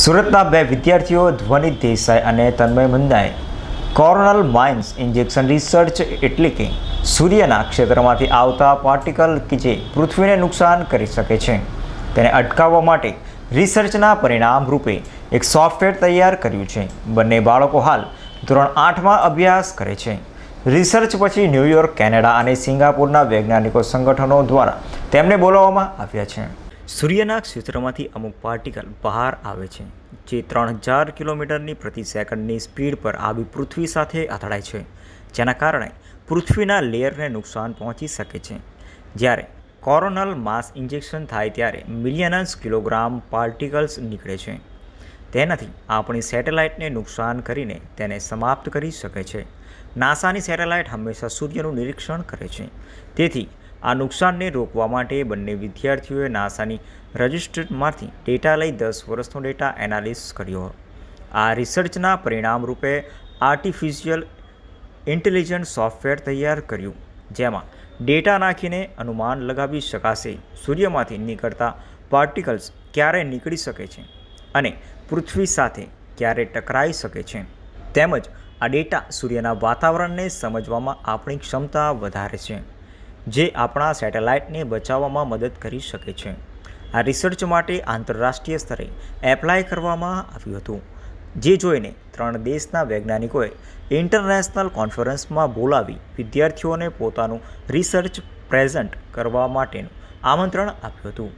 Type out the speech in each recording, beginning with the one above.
સુરતના બે વિદ્યાર્થીઓ ધ્વનિત દેસાઈ અને તન્મય મુંદાએ કોરોનલ માઇન્સ ઇન્જેક્શન રિસર્ચ એટલે કે સૂર્યના ક્ષેત્રમાંથી આવતા પાર્ટિકલ કે જે પૃથ્વીને નુકસાન કરી શકે છે. તેને અટકાવવા માટે રિસર્ચના પરિણામ રૂપે એક સોફ્ટવેર તૈયાર કર્યું છે. બંને બાળકો હાલ ધોરણ આઠમાં અભ્યાસ કરે છે. રિસર્ચ પછી ન્યૂયોર્ક કેનેડા અને સિંગાપુરના વૈજ્ઞાનિકો સંગઠનો દ્વારા તેમને બોલાવવામાં આવ્યા છે. સૂર્યના ક્ષેત્રમાંથી અમુક પાર્ટિકલ બહાર આવે છે, જે ત્રણ હજાર કિલોમીટરની પ્રતિ સેકન્ડની સ્પીડ પર આવી પૃથ્વી સાથે અથડાય છે, જેના કારણે પૃથ્વીના લેયરને નુકસાન પહોંચી શકે છે. જ્યારે કોરોનલ માસ ઇન્જેક્શન થાય ત્યારે મિલિયનસ કિલોગ્રામ પાર્ટિકલ્સ નીકળે છે. તેનાથી આપણી સેટેલાઇટને નુકસાન કરીને તેને સમાપ્ત કરી શકે છે. નાસાની સેટેલાઇટ હંમેશા સૂર્યનું નિરીક્ષણ કરે છે. તેથી આ નુકસાનને રોકવા માટે બંને વિદ્યાર્થીઓએ નાસાની રજિસ્ટરમાંથી ડેટા લઈ દસ વર્ષનો ડેટા એનાલિસ કર્યો. આ રિસર્ચના પરિણામ રૂપે આર્ટિફિશિયલ ઇન્ટેલિજન્ટ સોફ્ટવેર તૈયાર કર્યું, જેમાં ડેટા નાખીને અનુમાન લગાવી શકાશે. સૂર્યમાંથી નીકળતા પાર્ટિકલ્સ ક્યારે નીકળી શકે છે અને પૃથ્વી સાથે ક્યારે ટકરાઈ શકે છે. તેમજ આ ડેટા સૂર્યના વાતાવરણને સમજવામાં આપણી ક્ષમતા વધારે છે. જે આપણા સેટેલાઇટને બચાવવામાં મદદ કરી શકે છે આ રિસર્ચ માટે આંતરરાષ્ટ્રીય સ્તરે એપ્લાય કરવામાં આવ્યું હતું જે જોઈને ત્રણ દેશના વૈજ્ઞાનિકોએ ઇન્ટરનેશનલ કોન્ફરન્સમાં બોલાવી વિદ્યાર્થીઓને પોતાનું રિસર્ચ પ્રેઝન્ટ કરવા માટેનું આમંત્રણ આપ્યું હતું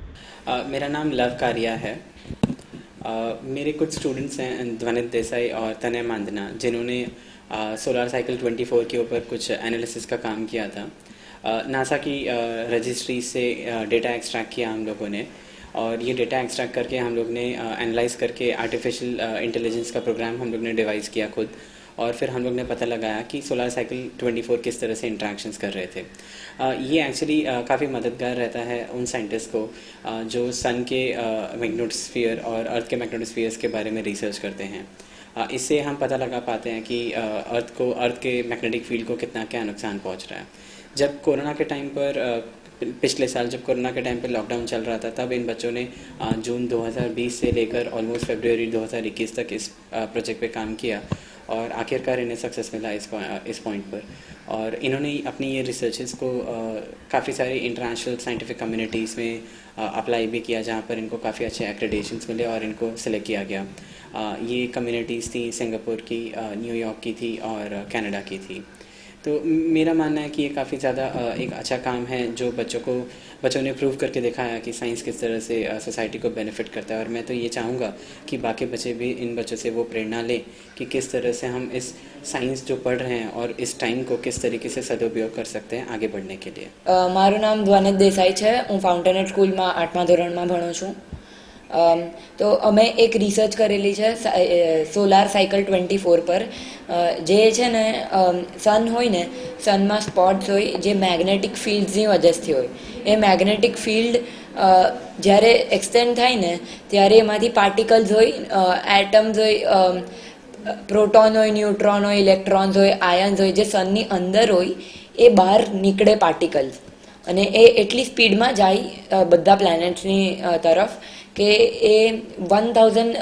अ, मेरा नाम लव कारिया है अ, मेरे कुछ स्टूडेंट्स हैं ध्वनित देसाई और तनय मांदना जिन्होंने सोलर साइकिल 24 के ऊपर कुछ एनालिसिस का काम किया था नासा की रजिस्ट्री से डेटा एक्सट्रैक्ट किया हम लोगों ने। और ये डेटा एक्सट्रैक्ट करके हम लोग ने एनालाइज करके आर्टिफिशियल इंटेलिजेंस का प्रोग्राम हम लोग ने डिवाइस किया खुद। और फिर हम लोग ने पता लगाया कि सोलर साइकिल 24 किस तरह से इंट्रैक्शंस कर रहे थे। अ, ये एक्चुअली काफ़ी मददगार रहता है उन साइंटिस्ट को अ, जो सन के मैग्नेटोस्फीयर और अर्थ के मैग्नेटोस्फीयर्स के बारे में रिसर्च करते हैं। अ, इससे हम पता लगा पाते हैं कि अर्थ को अर्थ के मैग्नेटिक फ़ील्ड को कितना क्या नुकसान पहुँच रहा है। जब कोरोना के टाइम पर पिछले साल जब कोरोना के टाइम पर लॉकडाउन चल रहा था तब इन बच्चों ने जून 2020 से लेकर ऑलमोस्ट फरवरी 2021 तक इस प्रोजेक्ट पे काम किया और आखिरकार इन्हें सक्सेस मिला इस इस पॉइंट पर। और इन्होंने अपनी ये रिसर्चेस को काफ़ी सारी इंटरनेशनल साइंटिफिक कम्युनिटीज़ में अप्लाई भी किया जहाँ पर इनको काफ़ी अच्छे एक्रेडेशंस मिले और इनको सेलेक्ट किया गया। अ, ये कम्युनिटीज़ थी सिंगापुर की न्यूयॉर्क की थी और कनाडा की थी। तो म- मेरा मानना है कि ये काफ़ी ज़्यादा अ, एक अच्छा काम है जो बच्चों को बच्चों ने प्रूव करके दिखाया कि साइंस किस तरह से सोसाइटी को बेनिफिट करता है और मैं तो ये चाहूँगा कि बाकी बच्चे भी इन बच्चों से वो प्रेरणा लें कि किस तरह से हम इस साइंस जो पढ़ रहे हैं और इस टाइम को किस तरीके से सदुपयोग कर सकते हैं आगे बढ़ने के लिए અ, મારું નામ ધ્વનિત દેસાઈ છે હું ફાઉન્ટેનેટ સ્કૂલમાં આઠમા ધોરણમાં ભણું છું અમ, તો અમે એક રિસર્ચ કરેલી છે સોલાર સાયકલ ટ્વેન્ટી ફોર પર જે છે ને સન હોય ને સનમાં સ્પોટ્સ હોય જે મેગ્નેટિક ફિલ્ડ્સની વજહથી હોય એ મેગ્નેટિક ફિલ્ડ જ્યારે એક્સટેન્ડ થાય ને ત્યારે એમાંથી પાર્ટિકલ્સ હોય એટમ્સ હોય પ્રોટોન હોય ન્યુટ્રોન હોય ઇલેક્ટ્રોન્સ હોય આયન્સ હોય, જે સનની અંદર હોય, એ બહાર નીકળે પાર્ટિકલ્સ અને એ એટલી સ્પીડમાં જાય બધા પ્લેનેટ્સની તરફ. કે એ વન થાઉઝન્ડ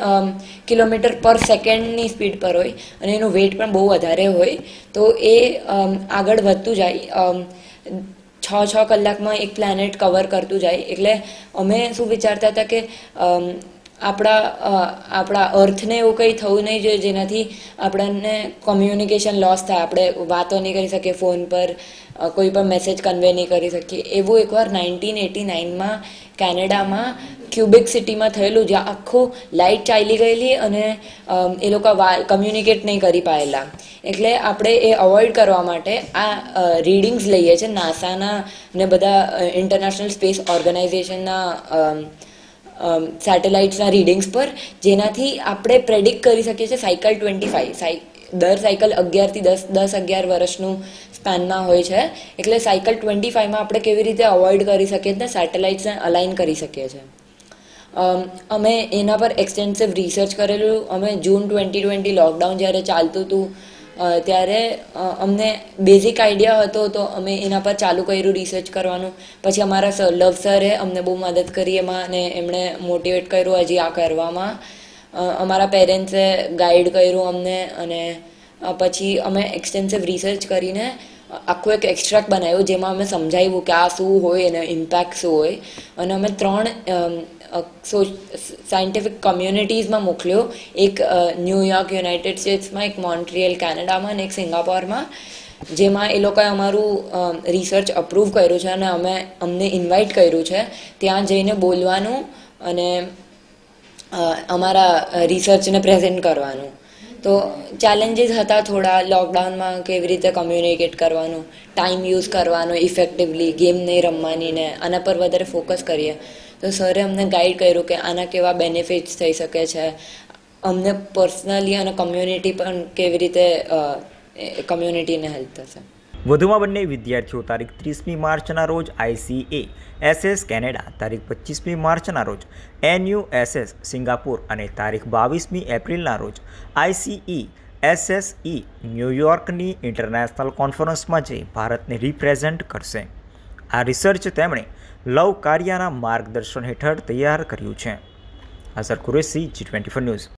કિલોમીટર પર સેકન્ડની સ્પીડ પર હોય અને એનું વેટ પણ બહુ વધારે હોય, તો એ આગળ વધતું જાય છ છ કલાકમાં એક પ્લેનેટ કવર કરતું જાય. એટલે અમે શું વિચારતા હતા કે આપણા આપણા અર્થને એવું કંઈ થવું નહીં જોઈએ, જેનાથી આપણને કોમ્યુનિકેશન લોસ થાય. આપણે વાતો નહીં કરી શકીએ ફોન પર કોઈ પણ મેસેજ કન્વે નહીં કરી શકીએ. એવું એકવાર નાઇન્ટીન એટી નાઇનમાં કેનેડામાં, ક્યુબિક સિટીમાં થયેલું, જ્યાં આખું લાઇટ ચાલી ગયેલી અને એ લોકો કમ્યુનિકેટ નહીં કરી પાયેલા. એટલે આપણે એ અવોઇડ કરવા માટે આ રીડિંગ્સ લઈએ છીએ. નાસાના ને બધા ઇન્ટરનેશનલ સ્પેસ ઓર્ગેનાઇઝેશનના સેટેલાઇટ્સના રીડિંગ્સ પર, જેનાથી આપણે પ્રેડિક્ટ કરી શકીએ છીએ સાયકલ ટ્વેન્ટી ફાઈવ સાઈ દર સાયકલ અગિયારથી દસ દસ અગિયાર વર્ષનું સ્પેનમાં હોય છે. એટલે સાયકલ ટ્વેન્ટી ફાઈવમાં આપણે કેવી રીતે અવોઇડ કરી શકીએ ને સેટેલાઇટ્સને અલાઇન કરી શકીએ છીએ. અમે એના પર એક્સટેન્સિવ રિસર્ચ કરેલું. અમે જૂન ટ્વેન્ટી ટ્વેન્ટી લોકડાઉન જ્યારે ચાલતું હતું ત્યારે અમને બેઝિક આઈડિયા હતો તો અમે એના પર ચાલુ કર્યું રિસર્ચ કરવાનું. પછી અમારા સર લવ સરે અમને બહુ મદદ કરી એમાં અને એમણે મોટિવેટ કર્યું હજી આ કરવામાં. અમારા પેરેન્ટ્સે ગાઈડ કર્યું અમને અને પછી અમે એક્સટેન્સિવ રિસર્ચ કરીને આખું એક એક્સ્ટ્રેક્ટ બનાવ્યું જેમાં અમે સમજાવ્યું કે આ શું હોય અને ઇમ્પેક્ટ શું હોય. અને અમે ત્રણ સાયન્ટિફિક કમ્યુનિટીઝમાં મોકલ્યો. એક ન્યૂયોર્ક યુનાઇટેડ સ્ટેટ્સમાં એક મોન્ટ્રિયલ કેનેડામાં અને એક સિંગાપોરમાં જેમાં એ લોકોએ અમારું રિસર્ચ અપ્રૂવ કર્યું છે અને અમે અમને ઇન્વાઇટ કર્યું છે. ત્યાં જઈને બોલવાનું અને અમારા રિસર્ચને પ્રેઝન્ટ કરવાનું. તો ચેલેન્જીસ હતા થોડા લોકડાઉનમાં કેવી રીતે કમ્યુનિકેટ કરવાનું ટાઈમ યુઝ કરવાનો ઇફેક્ટિવલી ગેમ નહીં રમવાની ને આના પર વધારે ફોકસ કરીએ. તો સરે અમને ગાઈડ કર્યું કે આના કેવા બેનિફિટ્સ થઈ શકે છે. અમને પર્સનલી અને કમ્યુનિટી પણ કેવી રીતે કમ્યુનિટીને હેલ્પ થશે. વધુમાં બંને વિદ્યાર્થીઓ તારીખ ત્રીસમી માર્ચના રોજ આઈસીએ, એસએસ કેનેડા, તારીખ પચીસમી માર્ચના રોજ એનયુએસએસ સિંગાપુર અને તારીખ બાવીસમી એપ્રિલના રોજ આઈસીઈ, એસએસઈ ન્યૂયોર્કની ઇન્ટરનેશનલ કોન્ફરન્સમાં જઈ ભારતને રિપ્રેઝેન્ટ કરશે. આ રિસર્ચ તેમણે લવ કાર્યના માર્ગદર્શન હેઠળ તૈયાર કર્યું છે. Azhar Qureshi, G twenty four news.